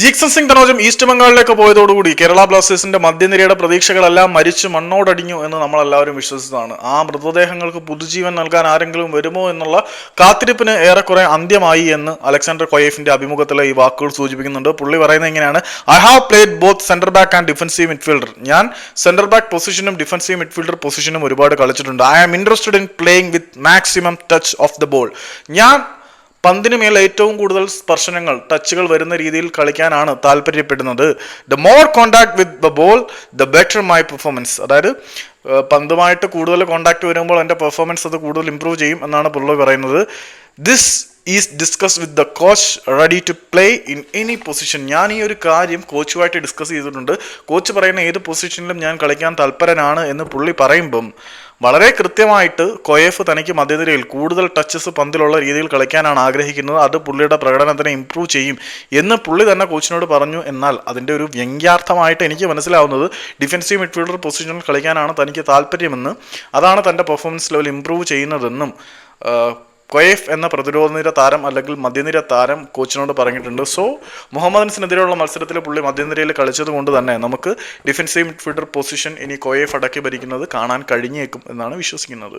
Jeakson Singh Thounaojam East ബംഗാളിലേക്ക് പോയതോടുകൂടി കേരള ബ്ലാസ്റ്റേഴ്സിന്റെ മധ്യനിരയുടെ പ്രതീക്ഷകളെല്ലാം മരിച്ചു മണ്ണോടടിഞ്ഞു എന്ന് നമ്മൾ എല്ലാവരും വിശ്വസിച്ചതാണ്. ആ മൃതദേഹങ്ങൾക്ക് പുതുജീവൻ നൽകാൻ ആരെങ്കിലും വരുമോ എന്നുള്ള കാത്തിരിപ്പിന് ഏറെക്കുറെ അന്ത്യമായി എന്ന് അലക്സാണ്ടർ കൊയേഫിന്റെ അഭിമുഖത്തിലെ ഈ വാക്കുകൾ സൂചിപ്പിക്കുന്നുണ്ട്. പുള്ളി പറയുന്നത് ഇങ്ങനെയാണ്. I have played both centre back and defensive midfielder ഞാൻ സെന്റർ ബാക്ക് പൊസിഷനും ഡിഫൻസീവ് മിഡ്ഫീൽഡർ പൊസിഷനും ഒരുപാട് കളിച്ചിട്ടുണ്ട്. I am interested in playing with maximum touch of the ball ഞാൻ പന്തിന് മേൽ ഏറ്റവും കൂടുതൽ സ്പർശനങ്ങൾ ടച്ചുകൾ വരുന്ന രീതിയിൽ കളിക്കാനാണ് താല്പര്യപ്പെടുന്നത്. The more contact with the ball the better my performance അതായത് പന്തുമായിട്ട് കൂടുതൽ കോണ്ടാക്ട് വരുമ്പോൾ എന്റെ പെർഫോമൻസ് അത് കൂടുതൽ ഇമ്പ്രൂവ് ചെയ്യും എന്നാണ് പുള്ളി പറയുന്നത്. This is discuss with the coach ready to play in any position ഞാൻ ഈ ഒരു കാര്യം കോച്ചുമായിട്ട് ഡിസ്കസ് ചെയ്തിട്ടുണ്ട്. കോച്ച് പറയുന്ന ഏത് പൊസിഷനിലും ഞാൻ കളിക്കാൻ തൽപരനാണ് എന്ന് പുള്ളി പറയുമ്പം വളരെ കൃത്യമായിട്ട് കൊയഫ് തനിക്ക് മധ്യനിരയിൽ കൂടുതൽ ടച്ചസ് പന്തിലുള്ള രീതിയിൽ കളിക്കാനാണ് ആഗ്രഹിക്കുന്നത്. അത് പുള്ളിയുടെ പ്രകടനത്തിനെ ഇമ്പ്രൂവ് ചെയ്യും എന്ന് പുള്ളി തന്നെ കോച്ചിനോട് പറഞ്ഞു. എന്നാൽ അതിന്റെ ഒരു വ്യംഗ്യാർത്ഥമായിട്ട് എനിക്ക് മനസ്സിലാവുന്നത് ഡിഫൻസീവ് മിഡ്ഫീൽഡർ പൊസിഷനിൽ കളിക്കാനാണ് തനിക്ക് താല്പര്യമെന്ന് അതാണ് തന്റെ പെർഫോമൻസ് ലെവൽ ഇമ്പ്രൂവ് ചെയ്യുന്നതെന്നും കൊയേഫ് എന്ന പ്രതിരോധ നിര താരം അല്ലെങ്കിൽ മധ്യനിര താരം കോച്ചിനോട് പറഞ്ഞിട്ടുണ്ട്. സോ മുഹമ്മദ് അൻസിനെതിരെയുള്ള മത്സരത്തിൽ പുള്ളി മധ്യനിരയിൽ കളിച്ചത് കൊണ്ട് തന്നെ നമുക്ക് ഡിഫൻസീവ് മിഡ്ഫീൽഡർ പൊസിഷൻ ഇനി കൊയേഫ് അടക്കി ഭരിക്കുന്നത് കാണാൻ കഴിഞ്ഞേക്കും എന്നാണ് വിശ്വസിക്കുന്നത്.